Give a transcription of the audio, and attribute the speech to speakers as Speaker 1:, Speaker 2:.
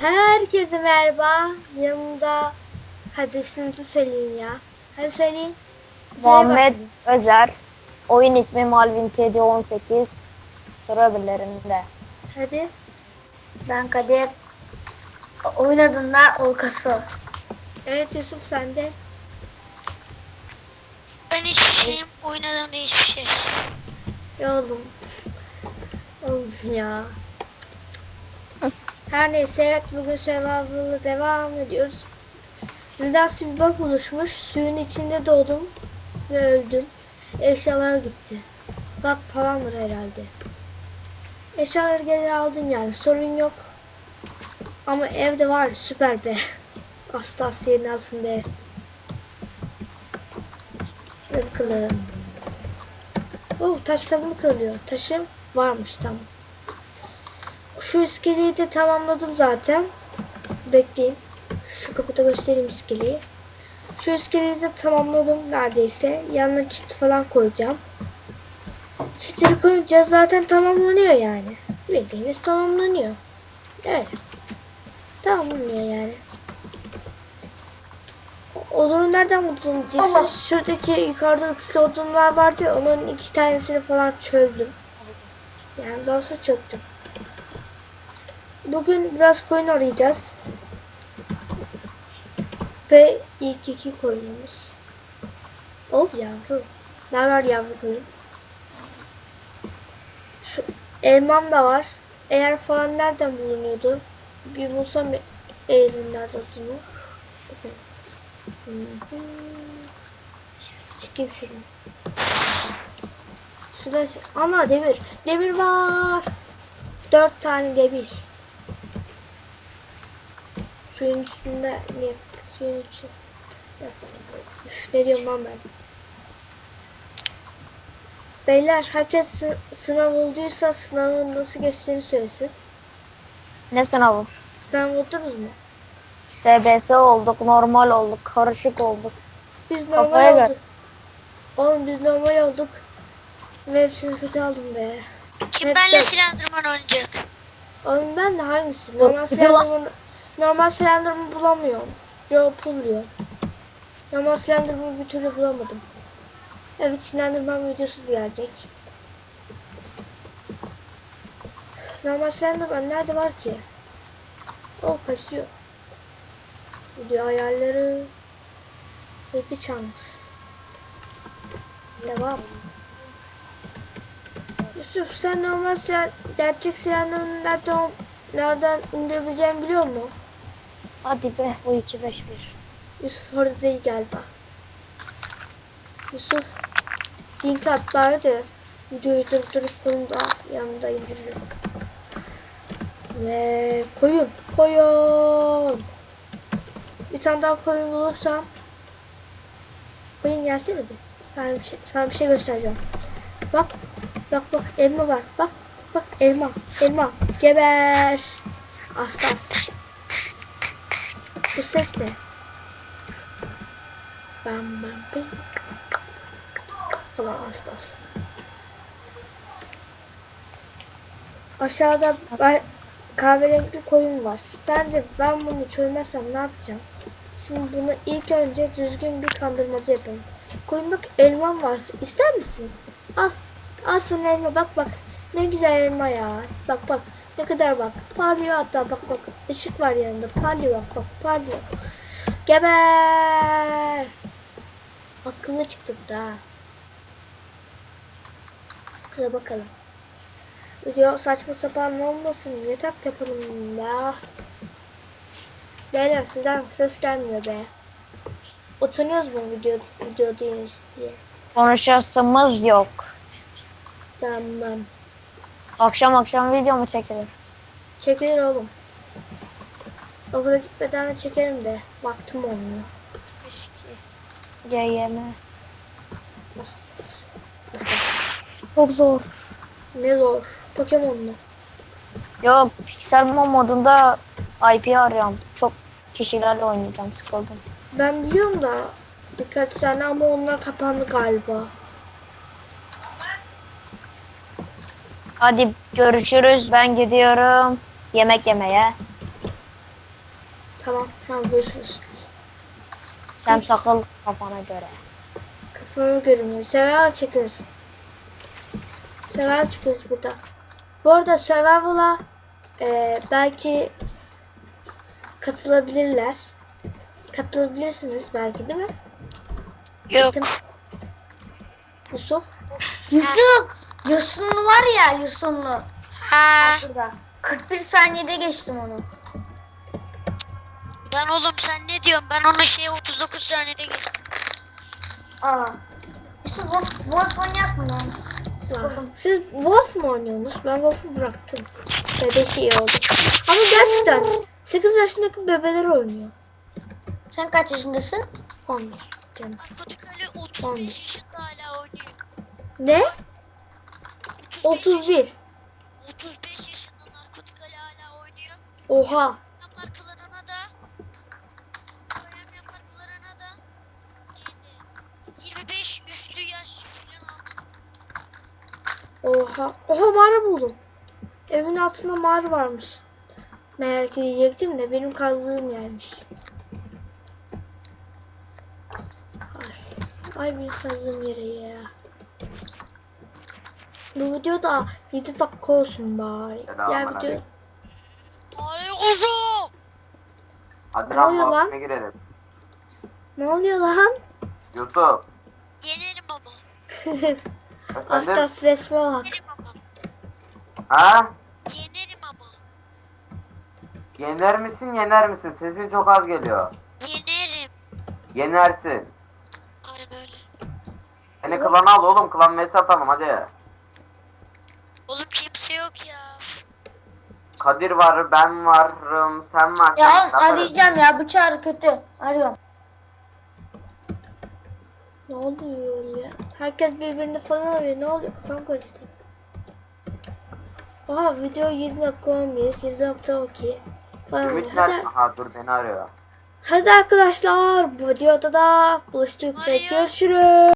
Speaker 1: Herkese merhaba. Yanımda hadi isminizi söyleyin ya. Hadi söyleyin.
Speaker 2: Muhammed. Özer. Oyun ismi Malvin TD 18. Sıra öbürlerinde.
Speaker 1: Hadi.
Speaker 3: Ben Kadir. Oynadığında Olkası.
Speaker 1: Evet Yusuf sen de.
Speaker 4: Ben hiçbir şeyim. Oynadığımda hiçbir şey.
Speaker 1: Ya oğlum. Oğlum ya. Her neyse bugün Survival'la devam ediyoruz. Nedense bir bak oluşmuş. Suyun içinde doğdum ve öldüm. Eşyalar gitti. Bak falandır herhalde. Eşyaları geri aldım yani sorun yok. Ama evde var süper be. Astas yerin altında ev. Şöyle kıralım. Oh taş kazımı kırılıyor. Taşım varmış tamam. Şu iskeleyi de tamamladım zaten. Bekleyin. Şu kapıda göstereyim iskeleyi. Şu iskeleyi de tamamladım neredeyse. Yanına çit falan koyacağım. Çitleri koyunca zaten tamamlanıyor yani. Bildiğiniz tamamlanıyor. Evet. Tamamlanıyor yani. Odunu nereden buldun diyeceksiniz. Şuradaki yukarıda üçlü odunlar vardı onların iki tanesini falan çözdüm. Yani daha sonra çöktüm. Bugün biraz koyun arayacağız. Ve ilk iki koyunumuz. Of yavru. Ne var yavru koyun? Şu elmam da var. Eğer falan nereden bulunuyordu? Bir bulsam eğerim nerede olduğunu. Çıkayım şuradan. Şurada ana demir. Demir var. Dört tane demir. Suyun üstünde ne? Suyun içi. Üf, ne diyorum lan ben? Beyler herkes sı- sınav olduysa sınavın nasıl geçtiğini söylesin.
Speaker 2: Ne sınavı?
Speaker 1: Sınav oldunuz mu?
Speaker 2: SBS olduk, normal olduk, karışık olduk.
Speaker 1: Biz
Speaker 2: Kafaya
Speaker 1: normal
Speaker 2: göre.
Speaker 1: olduk. Oğlum biz normal olduk. Ve hepsini kötü aldım be.
Speaker 4: Kim
Speaker 1: Hep
Speaker 4: benle
Speaker 1: de-
Speaker 4: Slenderman oynayacak?
Speaker 1: Oğlum ben de hangisi? Normal Slenderman, normal Slenderman bulamıyorum. Joe buluyor. Normal Slenderman'ı bir türlü bulamadım. Evet Slenderman videosu gelecek. Normal Slenderman nerede var ki? O kaçıyor. Video ayarları. Peki chance. Devam. Yusuf sen normal sen gerçek Slenderman'ın nerede ol- nereden indirebileceğini biliyor musun?
Speaker 2: Hadi be bu 2-5-1.
Speaker 1: Yusuf orada değil galiba. Yusuf link at bari de videoyu durdurup bunu da yanında indiririm. Ve koyun koyun. Bir tane daha koyun bulursam koyun gelsene bir. Sana bir şey, sana bir şey göstereceğim. Bak bak bak elma var. Bak bak elma elma geber. Aslas. Bu ses ne? Bam bam bam. Ulan aslas. Aşağıda kahverengi koyun var. Sence ben bunu çözmezsem ne yapacağım? Şimdi bunu ilk önce düzgün bir kandırmacı yapalım. Koyun bak elmam var. İster misin? Al. Al sana elma bak bak. Ne güzel elma ya. Bak bak. Ne kadar bak. Parlıyor hatta bak bak. Işık var yanında. Parlıyor bak bak. Parlıyor. Geber. Akıllı çıktık da. Hadi bakalım. Video saçma sapan olmasın. Yatak yapalım ya. Beyler sizden ses gelmiyor be. Utanıyoruz mu video, video değiliz diye.
Speaker 2: Konuşasımız yok.
Speaker 1: Tamam.
Speaker 2: Akşam akşam video mu çekilir?
Speaker 1: Çekilir oğlum. Okula gitmeden de çekerim de. Vaktim olmuyor.
Speaker 2: GYM. Çok zor.
Speaker 1: Ne zor. Pokemon'lu.
Speaker 2: Yok Pixel Mom modunda IP arıyorum. Çok kişilerle oynayacağım sıkıldım.
Speaker 1: Ben biliyorum da birkaç tane ama onlar kapandı galiba.
Speaker 2: Hadi görüşürüz ben gidiyorum yemek yemeye.
Speaker 1: Tamam. Tamam görüşürüz.
Speaker 2: Sen takıl kafana göre.
Speaker 1: Kafamı görünüyor. Survival çekiyoruz. Survival çıkıyoruz burada. Bu arada Survival'a e, belki katılabilirler. Katılabilirsiniz belki değil mi?
Speaker 4: Yok.
Speaker 1: Yusuf.
Speaker 3: Yusuf. Yusunlu var ya Yusunlu.
Speaker 4: Ha.
Speaker 3: Burada. 41 saniyede geçtim onu.
Speaker 4: Ben oğlum sen ne diyorsun? Ben onu şeye 39 saniyede geçtim.
Speaker 3: Aa. Yusuf Wolf, Wolf oynayak mı lan? Sıkıldım.
Speaker 1: Siz Wolf mu oynuyorsunuz? Ben Wolf'u bıraktım. Bebeş iyi oldu. Ama gerçekten 8 yaşındaki bebeler oynuyor.
Speaker 3: Sen kaç yaşındasın?
Speaker 1: 11 canım. Tamam.
Speaker 4: 35 yaşında hala oynuyor.
Speaker 1: Ne?
Speaker 4: 35
Speaker 1: 31.
Speaker 4: yaş- 35 yaşında Narkotik hala oynuyor.
Speaker 1: Oha.
Speaker 4: Yaplar klanına da Önem yaplar klanına da neydi? 25 üstü yaş
Speaker 1: Oha. Oha mağara buldum. Evin altında mağara varmış. Meğer ki diyecektim de benim kazdığım yermiş. Ay, ay benim kazdığım yere ya. Bu video da 7 dakika olsun bari. Ya
Speaker 5: Selamünaleyküm.
Speaker 1: video
Speaker 4: Aleyküm.
Speaker 5: Hadi
Speaker 1: Ne
Speaker 5: lan
Speaker 1: oluyor lan?
Speaker 5: girelim.
Speaker 1: ne oluyor lan?
Speaker 5: Yusuf.
Speaker 4: Yenerim ama.
Speaker 1: Asla
Speaker 5: Efendim?
Speaker 1: stres bak.
Speaker 4: Yenerim ama.
Speaker 5: Ha?
Speaker 4: Yenerim ama.
Speaker 5: Yener misin yener misin? Sesin çok az geliyor.
Speaker 4: Yenerim.
Speaker 5: Yenersin.
Speaker 4: Aynen öyle.
Speaker 5: Beni klana al oğlum. Klan mesaj atalım hadi.
Speaker 4: Oğlum kimse yok ya.
Speaker 5: Kadir var, ben varım, sen varsın.
Speaker 3: Ya
Speaker 5: yaparız.
Speaker 3: arayacağım ya bu çağrı kötü. Arıyorum.
Speaker 1: Ne oluyor ya? Herkes birbirini falan arıyor. Ne oluyor? Kafam karıştı. Oha video 7 dakika olmuyor. 7 dakika okey. Falan oluyor.
Speaker 5: Ümit
Speaker 1: Hadi,
Speaker 5: nerede? Ha dur beni arıyor.
Speaker 1: hadi arkadaşlar bu videoda da buluştuk ve görüşürüz.